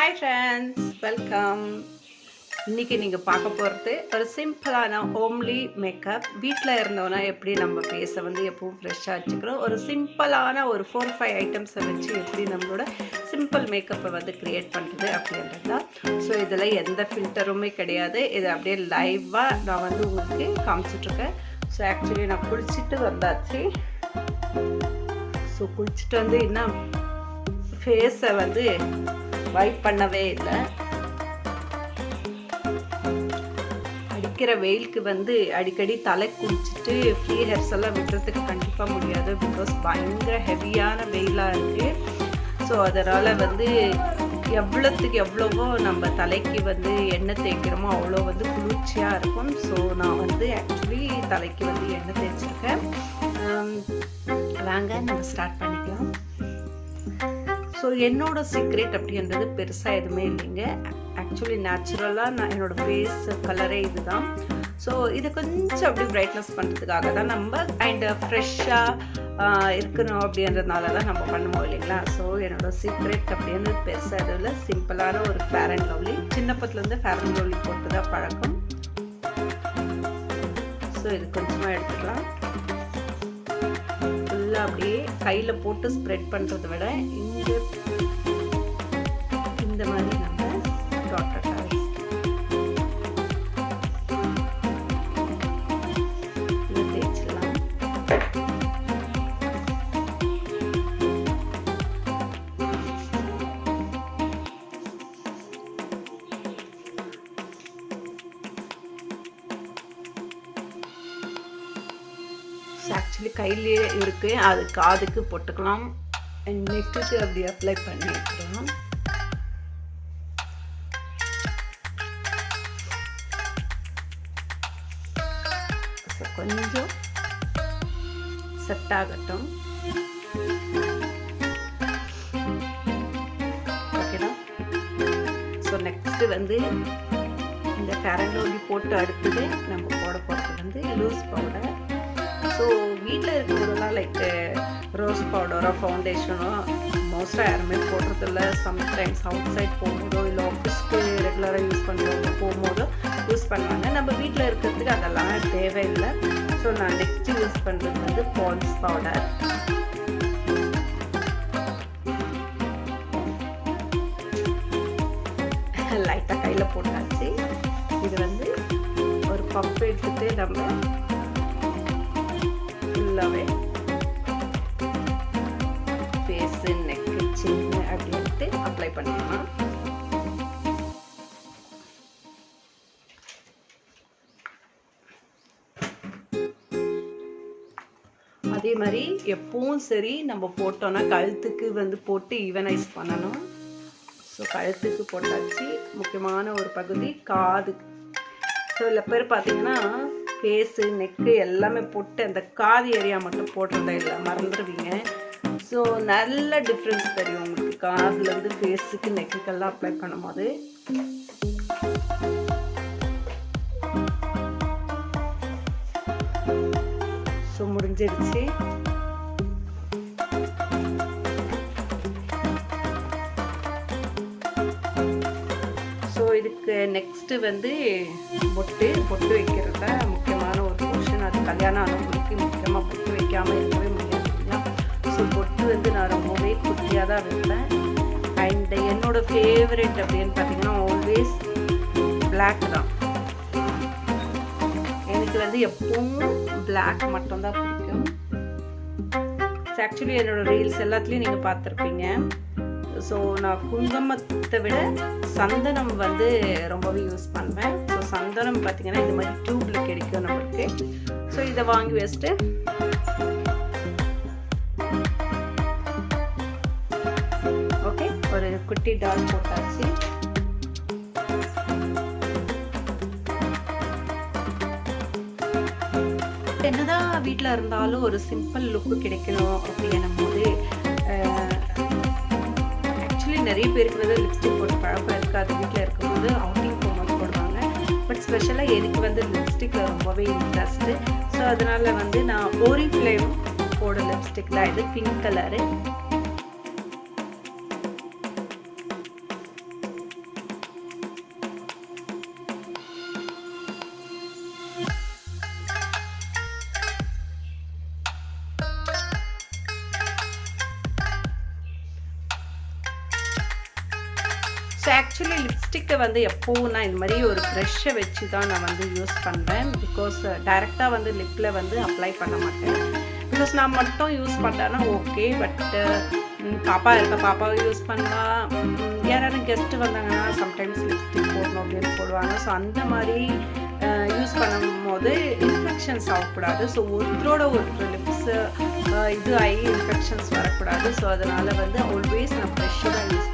Hi friends welcome இன்னைக்கு நீங்கள் பார்க்க போகிறது ஒரு சிம்பிளான ஹோம்லி மேக்கப் வீட்டில் இருந்தோன்னா எப்படி நம்ம ஃபேஸை வந்து எப்பவும் ஃப்ரெஷ்ஷாக வச்சுக்கிறோம்? ஒரு சிம்பிளான ஒரு ஃபோர் ஃபைவ் ஐட்டம்ஸை வச்சு எப்படி நம்மளோட சிம்பிள் மேக்கப்பை வந்து க்ரியேட் பண்ணுறது அப்படின்றது தான். ஸோ இதில் எந்த ஃபில்டருமே கிடையாது. இது அப்படியே லைவாக நான் வந்து உங்களுக்கு காமிச்சிட்ருக்கேன் ஸோ ஆக்சுவலி நான் குளிச்சுட்டு வந்தாச்சு. ஸோ குளிச்சுட்டு வந்து என்ன ஃபேஸை வந்து வைப் பண்ணவே இல்லை. அடிக்கிற வெயிலுக்கு வந்து அடிக்கடி தலை குளிச்சுட்டு ஃப்ரீ ஹேர்ஸ் எல்லாம் விடுறதுக்கு கண்டிப்பாக முடியாது. பிகாஸ் பயங்கர ஹெவியான வெயிலாக இருக்குது ஸோ அதனால் வந்து எவ்வளோத்துக்கு எவ்வளவோ நம்ம தலைக்கு வந்து எண்ணெய் தேய்க்கிறோமோ அவ்வளோ வந்து குளிர்ச்சியாக இருக்கும். ஸோ நான் வந்து ஆக்சுவலி தலைக்கு வந்து எண்ணெய் தேய்ச்சிருக்கேன். Um, வாங்க நம்ம ஸ்டார்ட் பண்ணிக்கலாம். ஸோ என்னோட சீக்ரெட் அப்படின்றது பெருசாக எதுவுமே இல்லைங்க. ஆக்சுவலி நேச்சுரலாக நான் என்னோட ஃபேஸ் கலரே இதுதான். ஸோ இதை கொஞ்சம் அப்படி பிரைட்னஸ் பண்ணுறதுக்காக தான் நம்ம அண்ட் ஃப்ரெஷ்ஷாக இருக்கணும் அப்படின்றதுனால தான் நம்ம பண்ணுவோம் இல்லைங்களா? ஸோ என்னோட சீக்ரெட் அப்படின்றது பெருசாக எதுவும் இல்லை. சிம்பிளான ஒரு ஃபேர் அண்ட் லவ்லி சின்னப்பத்துலேருந்து ஃபேர் அண்ட் லவ்லி போட்டு தான் பழக்கம். ஸோ இது கொஞ்சமாக எடுத்துக்கலாம். ஃபுல்லாக அப்படியே கையில் போட்டு ஸ்ப்ரெட் பண்ணுறத விட இந்த மாதிரி நம்ம டாட்டர் இது ஆக்சுவலி கையிலேயே இருக்குது அது காதுக்கு போட்டுக்கலாம். நெக்குக்கு அப்படி அப்ளை பண்ணி கொஞ்சம் செட் ஆகட்டும். ஓகேடா ஸோ நெக்ஸ்ட்டு வந்து இந்த கரண்டோலி போட்டு அடுத்தது நம்ம போட போகிறது வந்து லூஸ் பவுடர் ஸோ வீட்டில் இருக்கிறதுனா லைக் ரோஸ் பவுடரோ ஃபவுண்டேஷனோ மோஸ்ட்டாக யாருமே போடுறதில்ல. சம்டைம்ஸ் அவுட் சைட் போகும்போதோ இல்லை ஆஃபீஸ்க்கு ரெகுலராக யூஸ் பண்ணுறவங்க போகும்போதோ யூஸ் பண்ணுவாங்க. நம்ம வீட்டில் இருக்கிறதுக்கு அதெல்லாம் தேவையில்லை. ஸோ நான் நெக்ஸ்ட்டு யூஸ் பண்ணுறது வந்து பான்ஸ் பவுடர் லைட்டாக கையில் போட்டாச்சு. இது வந்து ஒரு பப் எடுத்துகிட்டு நம்ம ஃபுல்லாகவே ஃபேஸு நெக்கு சின்ன அப்படின்ட்டு அப்ளை பண்ணிக்கலாம் அதே மாதிரி எப்பவும் சரி நம்ம போட்டோன்னா கழுத்துக்கு வந்து போட்டு ஈவனைஸ் பண்ணணும். ஸோ கழுத்துக்கு போட்டாச்சு. முக்கியமான ஒரு பகுதி காது. ஸோ சில பேர் பார்த்தீங்கன்னா ஃபேஸு நெக்கு எல்லாமே போட்டு அந்த காது ஏரியா மட்டும் போடுறதா இல்லை மறந்துடுவீங்க ஸோ நல்ல டிஃப்ரென்ஸ் தெரியும் உங்களுக்கு. காதுலேருந்து ஃபேஸுக்கு நெக்குக்கெல்லாம் அப்ளை பண்ணும்போது. ஸோ முடிஞ்சிருச்சு. ஸோ இதுக்கு நெக்ஸ்ட்டு வந்து பொட்டு பொட்டு வைக்கிறத தான் அது கல்யாணம் ஆனவங்களுக்கு முக்கியமாக பொட்டு வைக்காமல் இருக்கவே முடியாது. ஸோ பொட்டு வந்து நான் ரொம்பவே குட்டியாக தான் இருப்பேன் அண்ட் என்னோடய ஃபேவரெட் அப்படின்னு பார்த்தீங்கன்னா ஆல்வேஸ் பிளாக் தான். எனக்கு வந்து எப்பவும் பிளாக் மட்டும்தான் பிடிக்கும். ஆக்சுவலி என்னோட ரீல்ஸ் எல்லாத்துலேயும் நீங்கள் பார்த்துருப்பீங்க. ஸோ நான் குங்குமத்தை விட சந்தனம் வந்து ரொம்பவே யூஸ் பண்ணுவேன். ஸோ சந்தனம் பார்த்தீங்கன்னா இந்த மாதிரி டியூப்பில் கிடைக்கும் நம்மளுக்கு ஸோ இதை வாங்கி வச்சுட்டு ஓகே ஒரு குட்டி டால் போட்டாச்சு. என்னதான் வீட்டில் இருந்தாலும் ஒரு சிம்பிள் லுக்கு கிடைக்கணும் அப்படின்னு போது ஆக்சுவலி நிறைய பேருக்கு வந்து லிப்ஸ்டிக் போட்டு பழக்கம் இருக்காது. வீட்டில் இருக்கும்போது அவுட்டிங் போகும்போது போடுவாங்க. பட் ஸ்பெஷலாக எனக்கு வந்து லிப்ஸ்டிக்கில் ரொம்பவே இன்ட்ரெஸ்ட்டு ஸோ அதனால் வந்து நான் ஓரி ஃப்ளேம் போட லிப்ஸ்டிக் தான். இது பிங்க் கலரு ஸோ ஆக்சுவலி லிப்ஸ்டிக்கை வந்து எப்போவும் நான் இந்த மாதிரி ஒரு ப்ரெஷ்ஷை வச்சு தான் நான் வந்து யூஸ் பண்ணுறேன் பிகாஸ் டைரெக்டாக வந்து லிப்பில் வந்து அப்ளை பண்ண மாட்டேன். பிகாஸ் நான் மட்டும் யூஸ் பண்ணேன்னா ஓகே பட்டு பாப்பா இருக்க பாப்பாவை யூஸ் பண்ணலாம் யாராவது கெஸ்ட்டு வந்தாங்கன்னா சம்டைம்ஸ் லிப்ஸ்டிக் போடணும் அப்படின்னு போடுவாங்க. ஸோ அந்த மாதிரி யூஸ் பண்ணும்போது இன்ஃபெக்ஷன்ஸ் ஆகக்கூடாது. ஸோ ஒருத்தரோட ஒருத்தர் லிப்ஸு இது ஆகி இன்ஃபெக்ஷன்ஸ் வரக்கூடாது. ஸோ அதனால் வந்து ஆல்வேஸ் நான் ஃப்ரெஷ்ஷாக யூஸ்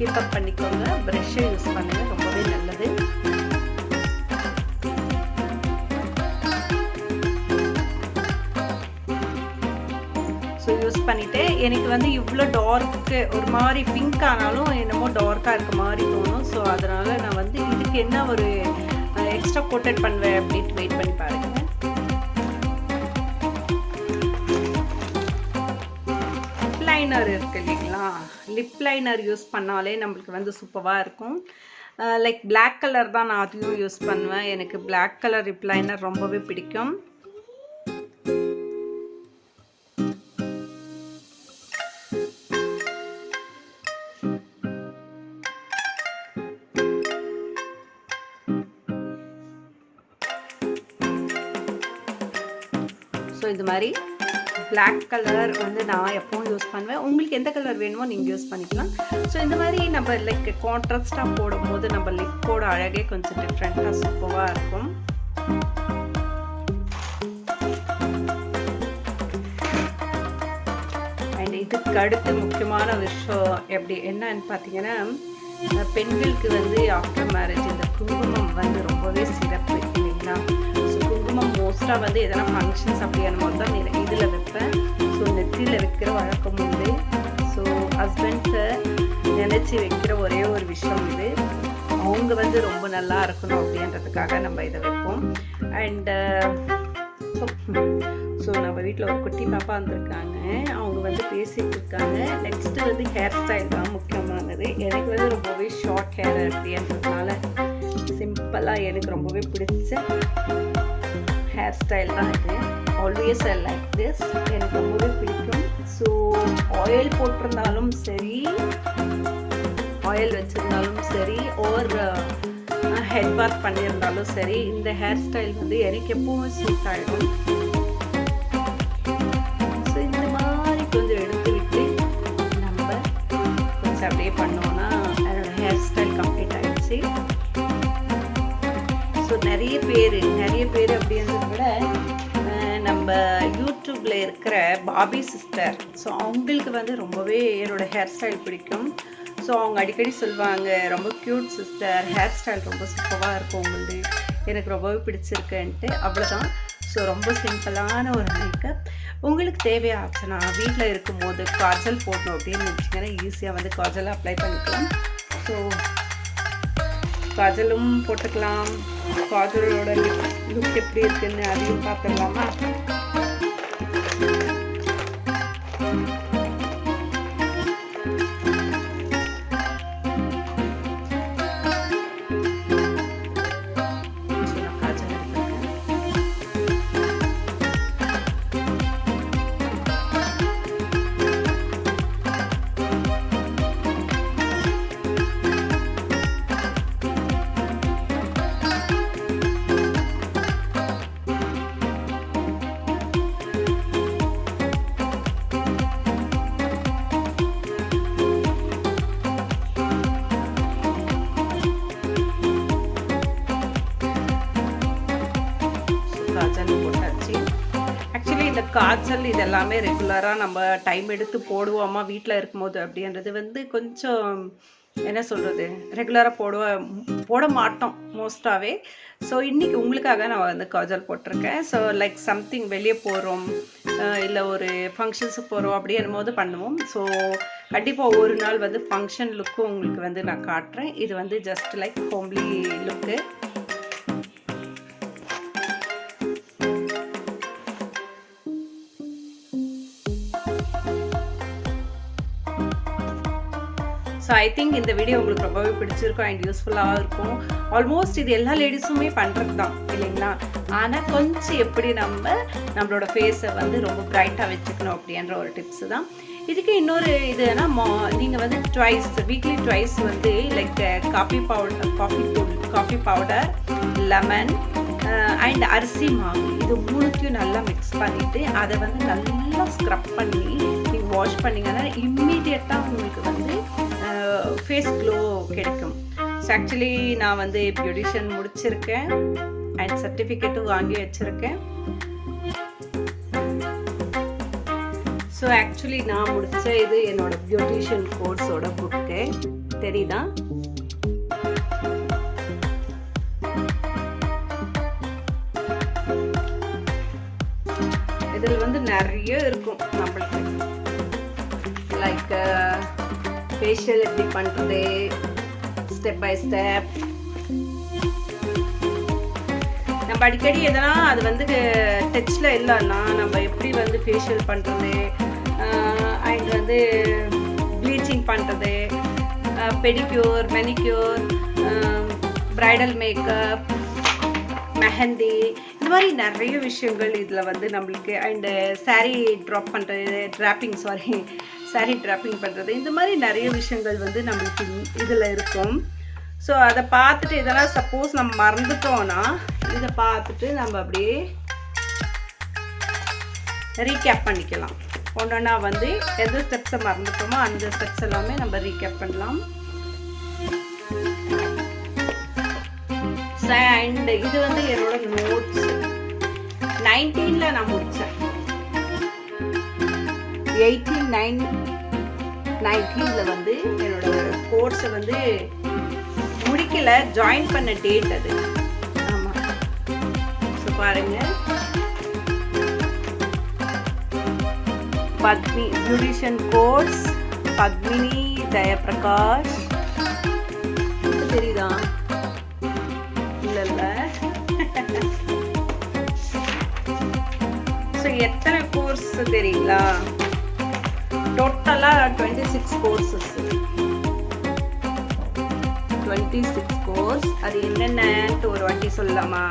கீப் அப் பண்ணிக்கோங்க. ப்ரெஷ்ஷை யூஸ் பண்ணுங்கள் ரொம்பவே நல்லது. ஸோ யூஸ் பண்ணிவிட்டு எனக்கு வந்து இவ்வளோ டார்க்கு ஒரு மாதிரி பிங்க் ஆனாலும் என்னமோ டார்க்காக இருக்க மாதிரி தோணும். ஸோ அதனால் நான் வந்து இதுக்கு என்ன ஒரு எக்ஸ்ட்ரா கோட்டட் பண்ணுவேன் அப்படின்ட்டு வெயிட் பண்ணி பாருங்க. லைனர் இருக்கு இல்லைங்களா? லிப் லைனர் யூஸ் பண்ணாலே நம்மளுக்கு வந்து சூப்பராக இருக்கும். லைக் பிளாக் கலர் தான் நான் அதையும் யூஸ் பண்ணுவேன். எனக்கு பிளாக் கலர் லிப் லைனர் ரொம்பவே பிடிக்கும். ஸோ இது மாதிரி பிளாக் கலர் வந்து நான் எப்பவும் யூஸ் பண்ணுவேன். உங்களுக்கு எந்த கலர் வேணுமோ நீங்கள் யூஸ் பண்ணிக்கலாம். ஸோ இந்த மாதிரி நம்ம லைக் கான்ட்ராஸ்டாக போடும்போது நம்ம லிப்போட அழகே கொஞ்சம் டிஃப்ரெண்ட்டாக சூப்பராக இருக்கும். அண்ட் இதுக்கு அடுத்து முக்கியமான விஷயம் எப்படி என்னன்னு பார்த்தீங்கன்னா பெண்களுக்கு வந்து ஆஃப்டர் மேரேஜ் இந்த குங்குமம் வந்து ரொம்பவே சிறப்பு இல்லைங்களா? மோஸ்ட்டாக வந்து எதனா ஃபங்க்ஷன்ஸ் அப்படியான போது தான் இதில் வைப்பேன். ஸோ நெத்தியில் வைக்கிற வழக்கம் உண்டு. ஸோ ஹஸ்பண்ட்ஸை நினச்சி வைக்கிற ஒரே ஒரு விஷயம் இது. அவங்க வந்து ரொம்ப நல்லா இருக்கணும் அப்படின்றதுக்காக நம்ம இதை வைப்போம். அண்டு ஸோ ஸோ நம்ம வீட்டில் ஒரு குட்டி பாப்பா வந்திருக்காங்க. அவங்க வந்து பேசிகிட்டு இருக்காங்க. நெக்ஸ்ட்டு வந்து ஹேர் ஸ்டைல் தான் முக்கியமானது. எனக்கு வந்து ரொம்பவே ஷார்ட் ஹேர் அப்படின்றதுனால சிம்பிளாக எனக்கு ரொம்பவே பிடிச்ச ஹேர் ஸ்டைல் தான் இது. ஆல்வேஸ் ஐ லைக் திஸ் எனக்கு ரொம்பவே பிடிக்கும். ஸோ ஆயில் போட்டிருந்தாலும் சரி ஆயில் வச்சுருந்தாலும் சரி ஓர் ஹெட் பாத் பண்ணியிருந்தாலும் சரி இந்த ஹேர் ஸ்டைல் வந்து எனக்கு எப்பவுமே சூட் ஆகிடும் ஸோ இந்த மாதிரி கொஞ்சம் எடுத்து விட்டு நம்ம கொஞ்சம் அப்படியே பண்ணோம்னா என்னோடய ஹேர் ஸ்டைல் கம்ப்ளீட் ஆகிடுச்சு நிறைய பேர் நிறைய பேர் அப்படின்றத விட நம்ம யூடியூப்பில் இருக்கிற பாபி சிஸ்டர். ஸோ அவங்களுக்கு வந்து ரொம்பவே என்னோட ஹேர் ஸ்டைல் பிடிக்கும். ஸோ அவங்க அடிக்கடி சொல்லுவாங்க ரொம்ப க்யூட் சிஸ்டர் ஹேர் ஸ்டைல் ரொம்ப சூப்பராக இருக்கும் உங்களுது. எனக்கு ரொம்பவே பிடிச்சிருக்குன்ட்டு. அவ்வளோதான் ஸோ ரொம்ப சிம்பிளான ஒரு மேக்கப் உங்களுக்கு தேவையாச்சுன்னா வீட்டில் இருக்கும்போது காஜல் போடணும் அப்படின்னு நினச்சிங்கன்னா ஈஸியாக வந்து காஜல் அப்ளை பண்ணிக்கலாம். ஸோ காஜலும் போட்டுக்கலாம். காஜலோட லுக் எப்படி இருக்குன்னு அதையும் பார்த்துடலாமா? இதெல்லாமே இது எல்லாமே ரெகுலராக நம்ம டைம் எடுத்து போடுவோமா? வீட்டில் இருக்கும்போது அப்படின்றது வந்து கொஞ்சம் என்ன சொல்கிறது ரெகுலராக போடுவ போட மாட்டோம் மோஸ்ட்டாகவே ஸோ இன்றைக்கி உங்களுக்காக நான் வந்து காஜல் போட்டிருக்கேன். ஸோ லைக் சம்திங் வெளியே போகிறோம் இல்லை ஒரு ஃபங்க்ஷன்ஸுக்கு போகிறோம் அப்படின்னும் போது பண்ணுவோம். ஸோ கண்டிப்பாக ஒரு நாள் வந்து ஃபங்க்ஷன் லுக்கும் உங்களுக்கு வந்து நான் காட்டுறேன். இது வந்து just like homely look I think இந்த வீடியோ உங்களுக்கு ரொம்பவே பிடிச்சிருக்கும் அண்ட் யூஸ்ஃபுல்லாக இருக்கும். ஆல்மோஸ்ட் இது எல்லா லேடிஸுமே பண்ணுறது தான் இல்லைங்களா? ஆனால் கொஞ்சம் எப்படி நம்ம நம்மளோட ஃபேஸை வந்து ரொம்ப பிரைட்டாக வச்சுக்கணும் அப்படின்ற ஒரு டிப்ஸு தான். இதுக்கு இன்னொரு இதுனா மா நீங்கள் வந்து ட்வைஸ் வீக்லி ட்வைஸ் வந்து லைக் காஃபி பவுடர் காஃபி தூள் காஃபி பவுடர் லெமன் அண்ட் அரிசி மாவு. இது மூணுத்தையும் நல்லா மிக்ஸ் பண்ணிவிட்டு அதை வந்து நல்லா ஸ்க்ரப் பண்ணி நீங்கள் வாஷ் பண்ணிங்கன்னா இம்மிடியட்டாக உங்களுக்கு வந்து ஃபேஸ் க்ளோ கிடைக்கும். ஸோ ஆக்சுவலி நான் வந்து பியூட்டிஷியன் முடிச்சிருக்கேன். அண்ட் சர்டிஃபிகேட்டும் வாங்கி வச்சுருக்கேன். ஸோ ஆக்சுவலி நான் முடித்த இது என்னோட பியூட்டிஷியன் கோர்ஸோட புக்கு தெரியுதா? இதில் வந்து நிறைய இருக்கும் நம்மளுக்கு. லைக் ஃபேஷியல் எப்படி பண்ணுறது ஸ்டெப் பை ஸ்டெப் நம்ம அடிக்கடி எதனா அது வந்து டச்சில் இல்லைன்னா நம்ம எப்படி வந்து ஃபேஷியல் பண்ணுறது அண்ட் வந்து ப்ளீச்சிங் பண்ணுறது pedicure manicure bridal makeup mehndi இந்த மாதிரி நிறைய விஷயங்கள் இதில் வந்து நம்மளுக்கு அண்டு சாரீ ட்ராப் பண்ணுறது ட்ராப்பிங் சாரி சாரீ ட்ராப்பிங் பண்ணுறது இந்த மாதிரி நிறைய விஷயங்கள் வந்து நம்மளுக்கு இதில் இருக்கும். ஸோ அதை பார்த்துட்டு இதெல்லாம் சப்போஸ் நம்ம மறந்துட்டோன்னா இதை பார்த்துட்டு நம்ம அப்படியே ரீகேப் பண்ணிக்கலாம். ஒன்றா வந்து எந்த ஸ்டெப்ஸை மறந்துட்டோமோ அந்த ஸ்டெப்ஸ் எல்லாமே நம்ம ரீகேப் பண்ணலாம். அண்ட் இது வந்து என்னோட நோட்ஸ் நைன்டீனில் நான் முடித்தேன் எயிட்டீன் நைன் நைன்டீனில் வந்து என்னோட கோர்ஸை வந்து முடிக்கல. ஜாயின் பண்ண டேட் அது. ஆமாம் ஸோ பாருங்கள் பத்மி பியூட்டிஷியன் கோர்ஸ் பத்மினி ஜெயபிரகாஷ் தெரியுதா? இல்லை ஸோ எத்தனை கோர்ஸ் தெரியுங்களா? டோட்டலாக twenty six courses twenty six course அது என்னென்னட்டு ஒரு வாட்டி சொல்லலாமா?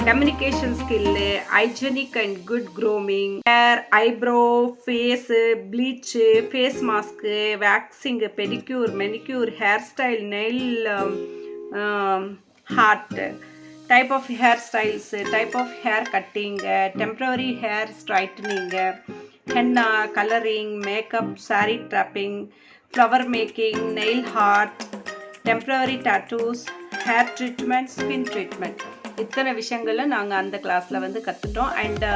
Communication skill hygienic and good grooming hair eyebrow face bleach face mask waxing pedicure manicure hair style nail art type of hair styles type of hair cutting temporary hair straightening henna colouring makeup sari draping flower making nail art temporary tattoos hair treatment skin treatment இத்தனை விஷயங்களும் நாங்கள் அந்த கிளாஸில் வந்து கற்றுட்டோம் and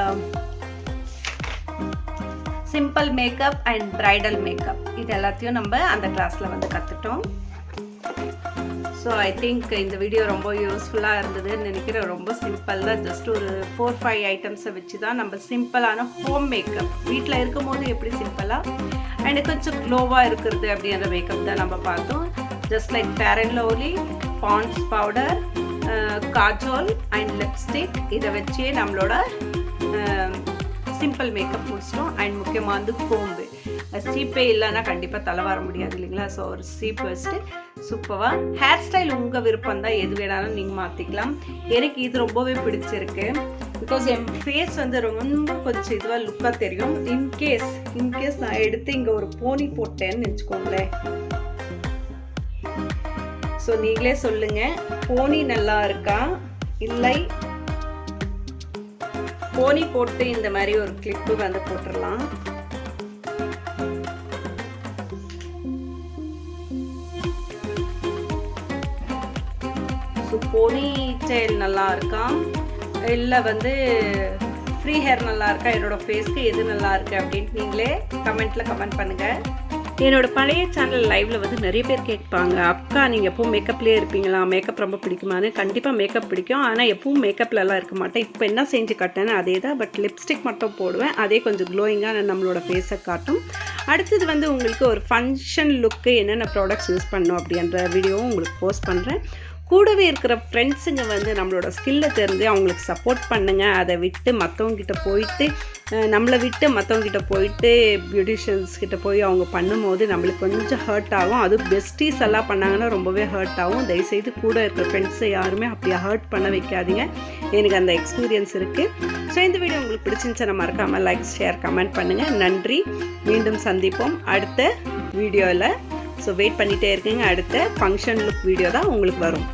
simple makeup and bridal makeup இது எல்லாத்தையும் நம்ம அந்த கிளாஸில் வந்து கற்றுட்டோம் ஸோ ஐ திங்க் இந்த வீடியோ ரொம்ப யூஸ்ஃபுல்லாக இருந்ததுன்னு நினைக்கிறேன். ரொம்ப சிம்பிள் தான். ஜஸ்ட் ஒரு ஃபோர் ஃபைவ் ஐட்டம்ஸை வச்சு தான் நம்ம சிம்பிளான ஹோம் மேக்கப் வீட்டில் இருக்கும்போது எப்படி சிம்பிளாக அண்ட் கொஞ்சம் க்ளோவாக இருக்கிறது அப்படின்ற மேக்கப் தான் நம்ம பார்த்தோம். Just like Fair and Lovely Pond's powder kajal and lipstick இதை வச்சே நம்மளோட சிம்பிள் மேக்கப் முடிச்சிட்டோம். அண்ட் முக்கியமாக வந்து கோம்பு சீப்பே இல்லைன்னா கண்டிப்பாக தலை வர முடியாது இல்லைங்களா? ஸோ ஒரு சீப் வச்சுட்டு சூப்பராக ஹேர் ஸ்டைல் உங்கள் விருப்பம் தான் எது வேணாலும் நீங்கள் மாற்றிக்கலாம் எனக்கு இது ரொம்பவே பிடிச்சிருக்கு. பிகாஸ் என் ஃபேஸ் வந்து ரொம்ப கொஞ்சம் இதுவாக லுக்காக தெரியும். இன்கேஸ் இன்கேஸ் நான் எடுத்து இங்கே ஒரு போனி போட்டேன்னு வச்சுக்கோங்களேன். ஸோ நீங்களே சொல்லுங்க. போனி நல்லா இருக்கா? இல்லை. போனி போட்டு இந்த மாதிரி ஒரு கிளிப்பு வந்து போட்டுடலாம். போனி டெயில் நல்லா இருக்கா? இல்லை வந்து ஃப்ரீ ஹேர் நல்லா இருக்கா? என்னோட ஃபேஸ்க்கு எது நல்லா இருக்கு அப்படின்ட்டு நீங்களே கமெண்ட்டில் கமெண்ட் பண்ணுங்கள் என்னோட பழைய சேனல் லைவ்ல வந்து நிறைய பேர் கேட்பாங்க அக்கா நீங்கள் எப்பவும் மேக்கப்லேயே இருப்பீங்களா? மேக்கப் ரொம்ப பிடிக்குமான்னு. கண்டிப்பாக மேக்கப் பிடிக்கும். ஆனால் எப்பவும் மேக்கப்லலாம் இருக்க மாட்டேன். இப்போ என்ன செஞ்சு காட்டேன்னு அதே தான். பட் லிப்ஸ்டிக் மட்டும் போடுவேன். அதே கொஞ்சம் க்ளோயிங்காக நம்மளோட ஃபேஸை காட்டும். அடுத்தது வந்து உங்களுக்கு ஒரு ஃபங்க்ஷன் லுக்கு என்னென்ன ப்ராடக்ட்ஸ் யூஸ் பண்ணும் அப்படின்ற வீடியோவும் உங்களுக்கு போஸ்ட் பண்ணுறேன் கூடவே இருக்கிற ஃப்ரெண்ட்ஸுங்க வந்து நம்மளோட ஸ்கில்லை தெரிஞ்சு அவங்களுக்கு சப்போர்ட் பண்ணுங்கள் அதை விட்டு மற்றவங்கிட்ட போயிட்டு நம்மளை விட்டு மற்றவங்கிட்ட போயிட்டு பியூட்டிஷியன்ஸ் கிட்ட போய் அவங்க பண்ணும்போது நம்மளுக்கு கொஞ்சம் ஹர்ட் ஆகும். அதுவும் பெஸ்டீஸ் எல்லாம் பண்ணாங்கன்னா ரொம்பவே ஹர்ட் ஆகும். தயவுசெய்து கூட இருக்கிற ஃப்ரெண்ட்ஸை யாருமே அப்படியே ஹர்ட் பண்ண வைக்காதீங்க. எனக்கு அந்த எக்ஸ்பீரியன்ஸ் இருக்குது ஸோ இந்த வீடியோ உங்களுக்கு பிடிச்சிருந்துச்சுன்னா மறக்காமல் லைக் ஷேர் கமெண்ட் பண்ணுங்கள் நன்றி. மீண்டும் சந்திப்போம் அடுத்த வீடியோவில் ஸோ வெயிட் பண்ணிகிட்டே இருக்கீங்க அடுத்த ஃபங்க்ஷன் லுக் வீடியோ தான் உங்களுக்கு வரும்.